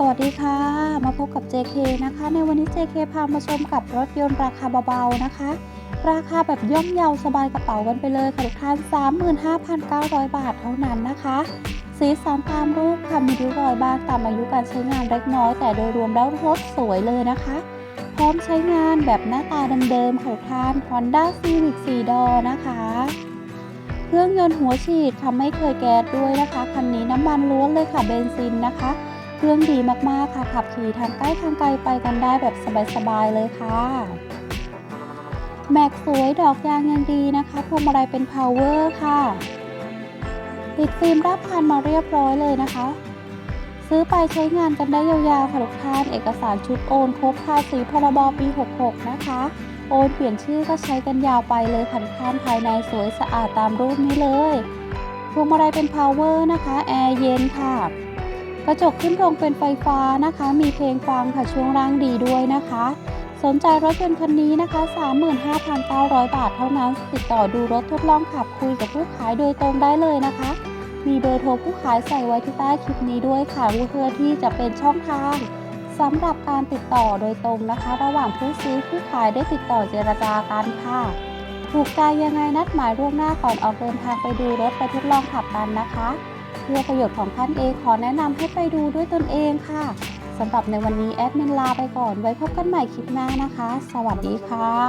สวัสดีค่ะ มาพบกับ JK นะคะ ในวันนี้ JK พามาชมกับรถยนต์ราคาเบาๆนะคะ ราคาแบบย่อมเยาสบายกระเป๋ากันไปเลยค่ะทุกท่าน 35,900 บาทเท่านั้นนะคะสีสันตามรูปค่ะมีริ้วรอยบ้างตามอายุการใช้งานเล็กน้อย แต่โดยรวมแล้วรถสวยเลยนะคะ พร้อมใช้งานแบบหน้าตาเดิมๆค่ะทุกท่าน Honda Civic 4ดอนะคะเครื่องยนต์หัวฉีดค่ะไม่เคยแก๊สด้วยนะคะคันนี้น้ำมันล้วนเลยค่ะเบนซินนะคะ เครื่องดีมากๆค่ะ ขับขี่ทางใกล้ทางไกลไปกันได้แบบสบายๆเลยค่ะ แม็กสวยดอกยางยังดีนะคะพวงมาลัยเป็น power ค่ะติดฟิล์มรับพันมาเรียบร้อยเลยนะคะ ซื้อไปใช้งานกันได้ยาวๆค่ะทุกท่านเอกสารชุดโอนครบภาษีพรบปี 66 นะคะ โอนเปลี่ยนชื่อก็ใช้กันยาวไปเลยค่ะทุกท่านภายในสวยสะอาดตามรูปนี้เลยพวงมาลัยเป็น power นะคะ แอร์เย็นค่ะ กระจกขึ้นตรงเป็นไฟฟ้านะคะ มีเพลงฟังค่ะช่วงล่างดีด้วยนะคะ สนใจรถยนต์คันนี้นะคะ 35,900 บาทเท่านั้น ติดต่อดูรถทดลองขับคุยกับผู้ขายโดยตรงได้เลยนะคะ มีเบอร์โทรผู้ขายใส่ไว้ที่ใต้คลิปนี้ด้วยค่ะเพื่อที่จะเป็นช่องทางสำหรับการติดต่อโดยตรงนะคะ ระหว่างผู้ซื้อผู้ขายได้ติดต่อเจรจากันค่ะ ถูกใจยังไงนัดหมายล่วงหน้าก่อนออกเดินทางไปดูรถไปทดลองขับกันนะคะ เพื่อประโยชน์ของท่านเองขอแนะนำให้ไปดูด้วยตนเองค่ะสำหรับในวันนี้แอดมินลาไปก่อน ไว้พบกันใหม่คลิปหน้านะคะ สวัสดีค่ะ